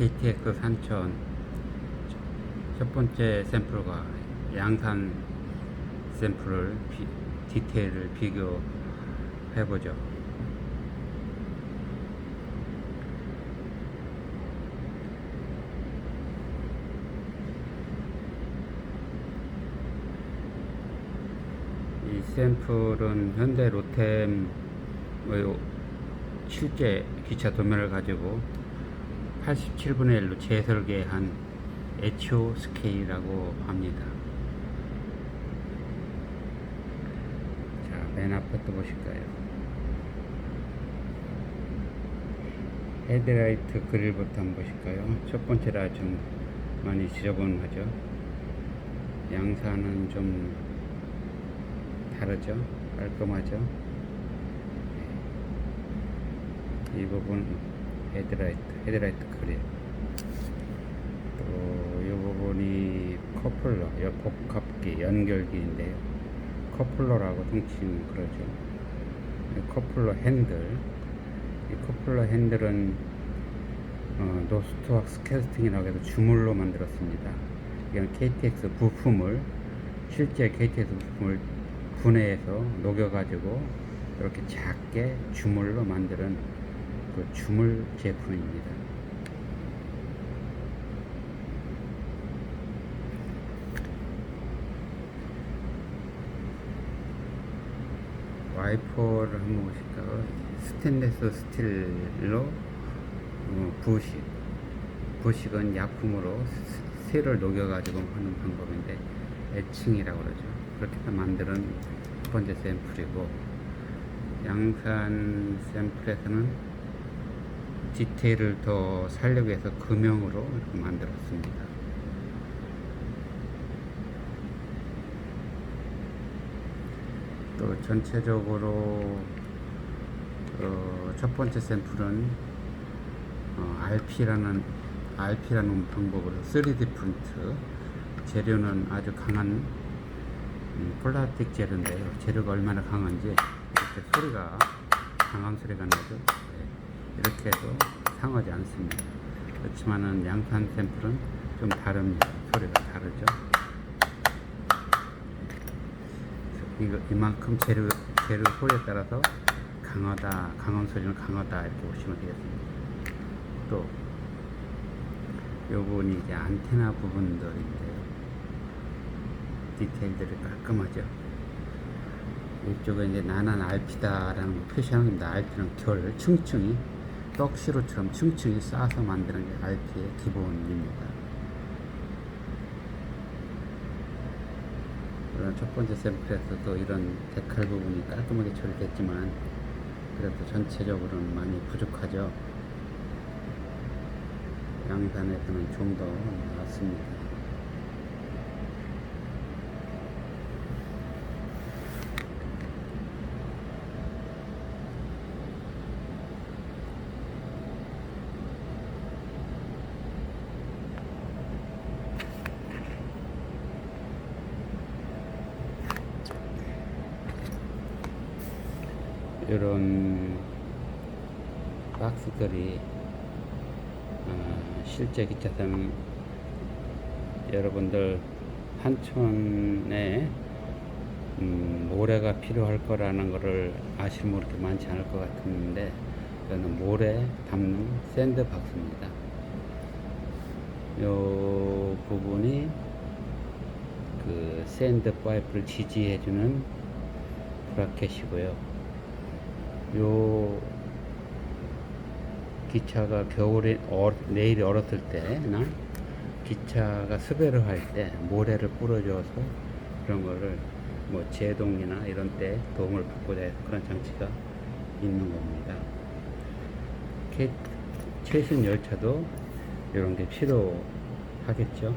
KTX 산천 첫 번째 샘플과 양산 샘플을 비- 디테일을 비교해 보죠. 이 샘플은 현대 로템의 실제 기차 도면을 가지고 87분의 1로 재설계한 에치오 스케일이라고 합니다. 자, 맨 앞부터 보실까요? 헤드라이트 그릴부터 한번 보실까요? 첫 번째라 좀 많이 지저분하죠? 양산은 좀 다르죠? 깔끔하죠? 이 부분 헤드라이트, 헤드라이트 그릴. 또 이 부분이 커플러, 여- 복합기, 연결기인데요. 커플러라고 통칭 그러죠. 이 커플러 핸들. 이 커플러 핸들은 어, 노스트왁스 캐스팅이라고 해서 주물로 만들었습니다. 이건 KTX 부품을 실제 KTX 부품을 분해해서 녹여가지고 이렇게 작게 주물로 만드는 그 주물 제품입니다. 와이퍼를 한번 보실까요? 스테인레스 스틸로 어, 부식 부식은 약품으로 스- 쇠를 녹여가지고 하는 방법인데 애칭이라고 그러죠. 그렇게 만드는 첫 번째 샘플이고 양산 샘플에서는 디테일을 더 살려고 해서 금형으로 이렇게 만들었습니다. 또 전체적으로 어, 첫 번째 샘플은 어, RP라는 RP라는 방법으로 3D 프린트 재료는 아주 강한 음, 플라스틱 재료인데요. 재료가 얼마나 강한지 이렇게 소리가 강한 소리가 나죠. 네, 이렇게 해도 상하지 않습니다. 그렇지만은 양산 샘플은 좀 다릅니다. 소리가 다르죠. 이거 이만큼 재료 재료 소리에 따라서 강하다 강한 소리는 강하다 이렇게 보시면 되겠습니다. 또 요분이 이제 안테나 부분들인데요. 디테일들이 깔끔하죠. 이쪽은 이제 나난 RP다라는 거 표시하는 겁니다. RP는 결, 층층이 떡시루처럼 층층이 쌓아서 만드는 게 RP의 기본입니다. 물론 첫 번째 샘플에서도 이런 데칼 부분이 깔끔하게 처리됐지만 그래도 전체적으로는 많이 부족하죠. 양산에서는 좀 더 나았습니다. 이런 박스들이 어, 실제 기차선 여러분들 한촌에 음, 모래가 필요할 거라는 것을 아시는 분 그렇게 많지 않을 것 같은데 이거는 모래 담는 샌드 박스입니다. 요 부분이 그 샌드 파이프를 지지해주는 브라켓이고요. 요 기차가 겨울에 어, 내일이 얼었을 때나 기차가 수배를 할 때 모래를 뿌려줘서 그런 거를 뭐 제동이나 이런 때 도움을 받고자 해서 그런 장치가 있는 겁니다. 케- 최신 열차도 이런 게 필요하겠죠.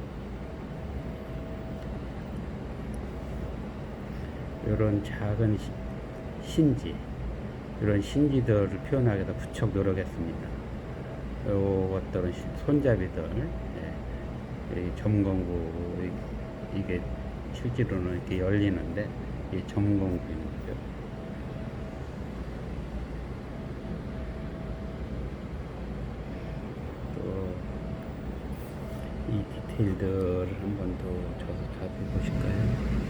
이런 작은 시- 신지 이런 신지들을 표현하기 위해서 부쩍 노력했습니다. 요것들은 시- 손잡이들, 예, 이 점검구 이- 이게 실제로는 이렇게 열리는데 이 점검구인 거죠. 또 이 디테일들을 한번 더 저서 자세히 보실까요?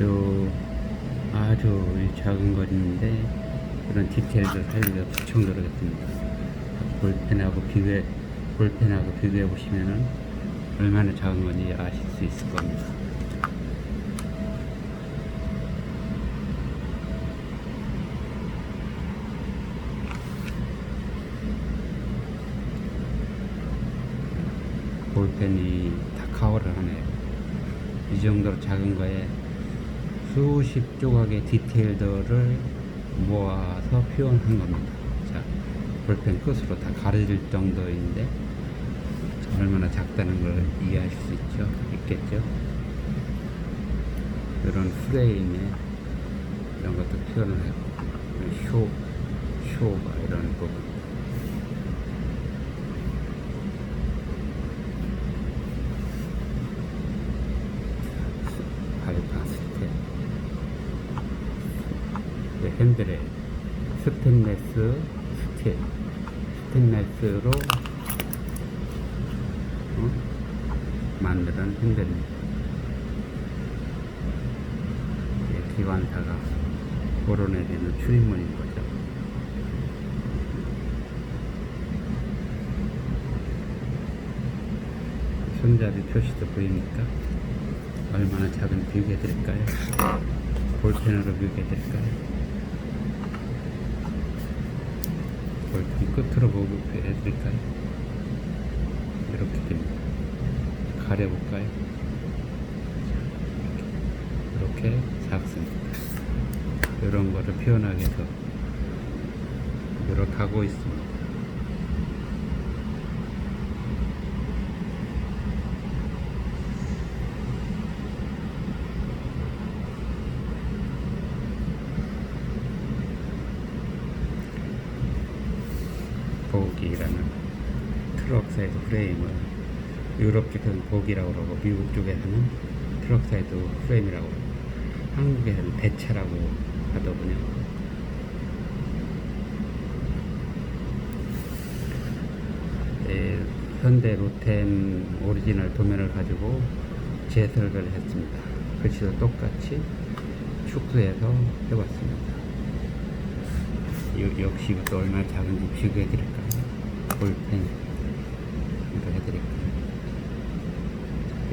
요 아주 이 작은 거리인데 그런 디테일들 살리기가 무척 노력했습니다. 볼펜하고 비교해 볼펜하고 비교해 보시면은 얼마나 작은 건지 아실 수 있을 겁니다. 볼펜이 다카오를 하네요. 이 정도로 작은 거에 수십 조각의 디테일들을 모아서 표현한 겁니다. 자, 볼펜 끝으로 다 가려질 정도인데 얼마나 작다는 걸 이해하실 수 있죠? 있겠죠? 이런 프레임에 이런 것도 표현을 하고 쇼, 쇼가 이런 부분 발파 스텝 그 핸들에 스테인레스 스틸 스테인레스로 어? 만드는 핸들입니다 예, 기관사가 오르내리는 출입문인 거죠 손잡이 표시도 보입니까? 얼마나 작은 비교해 드릴까요? 볼펜으로 비교해 드릴까요? 볼펜 끝으로 비교해 드릴까요? 이렇게 됩니다. 가려볼까요? 이렇게, 이렇게 작습니다. 이런 거를 표현하기 위해서 노력하고 있습니다. 보기라는 트럭 사이드 프레임을 유럽 쪽에서는 보기라고 그러고 미국 쪽에서는 트럭 사이드 프레임이라고 그러고 한국에서는 배차라고 하더군요. 예, 현대 로템 오리지널 도면을 가지고 재설계를 했습니다. 글씨도 똑같이 축소해서 해봤습니다. 요- 역시 이것도 얼마나 작은지 비교해 드릴까요? 볼펜 이거 해드릴까요?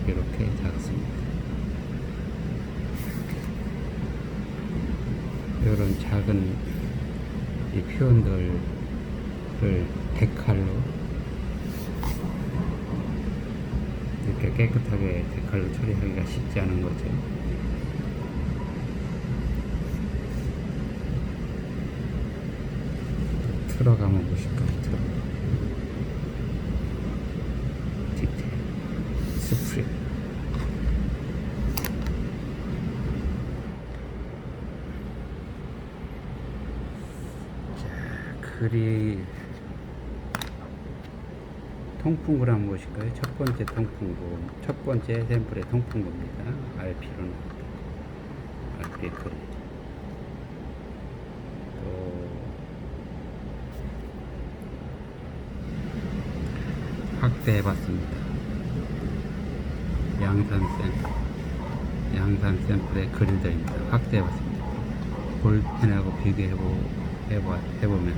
이렇게 작습니다. 이런 작은 이 표현들을 데칼로 이렇게 깨끗하게 데칼로 처리하기가 쉽지 않은 거죠. 한번 보실까요? 트럭. 디테일. 스프링. 자, 글이 통풍구를 한번 보실까요? 첫 번째 통풍구. 첫 번째 샘플의 통풍구입니다. RP로는. RP의 글. 또, 확대해봤습니다. 양산 샘플, 양산 샘플의 그림자입니다. 확대해봤습니다. 볼펜하고 비교해보, 해보, 해보면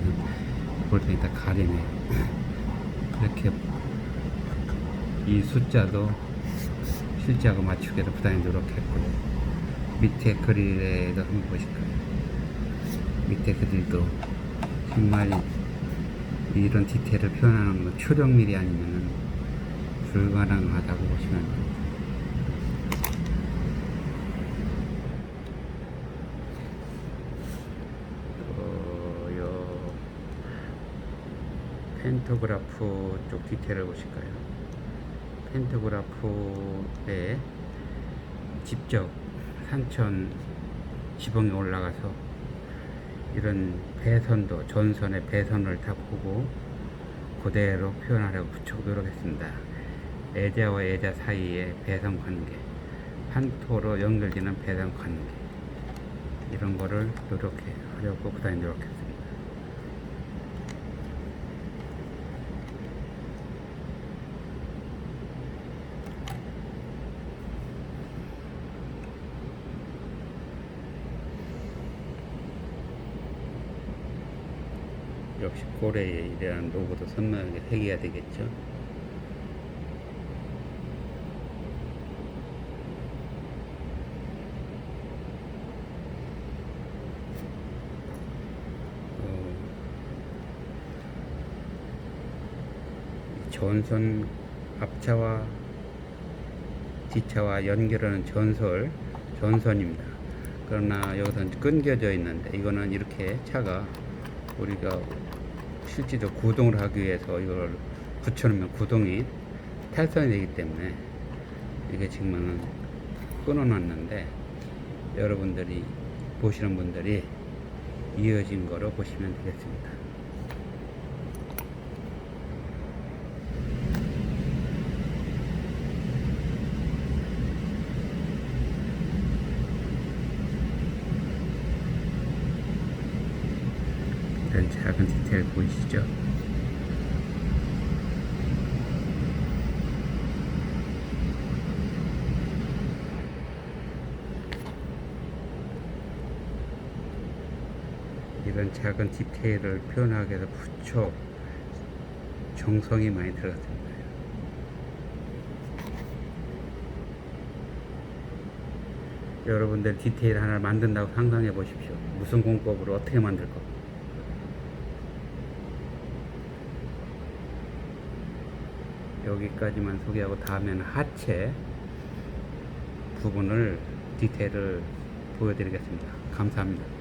볼펜이 다 가리네요. 이렇게 이 숫자도 실제하고 맞추기로 부단히 노력했고요. 밑에 그릴에도 한번 보실까요? 밑에 그릴도 정말 이런 디테일을 표현하는 건 초령밀이 아니면 불가능하다고 보시면 됩니다. 어, 요 펜토그라프 쪽 디테일을 보실까요? 펜토그라프에 직접 산천 지붕에 올라가서 이런 배선도 전선의 배선을 다 보고 그대로 표현하려고 부쩍 노력했습니다. 애자와 애자 사이의 배선 관계, 판토로 연결되는 배선 관계 이런 거를 노력해 하려고 부단히 노력했습니다. 역시 고래이라는 로고도 선명하게 새겨야 되겠죠. 어, 이 전선 앞차와 뒤차와 연결하는 전설 전선입니다. 그러나 여기서 끊겨져 있는데 이거는 이렇게 차가 우리가 실제로 구동을 하기 위해서 이걸 붙여놓으면 구동이 탈선이 되기 때문에 이게 지금은 끊어놨는데 여러분들이 보시는 분들이 이어진 거로 보시면 되겠습니다. 이런 작은 디테일 보이시죠? 이런 작은 디테일을 표현하기 위해서 무척 정성이 많이 들어갔습니다. 여러분들 디테일 하나를 만든다고 상상해 보십시오. 무슨 공법으로 어떻게 만들 거. 여기까지만 소개하고 다음에는 하체 부분을 디테일을 보여드리겠습니다. 감사합니다.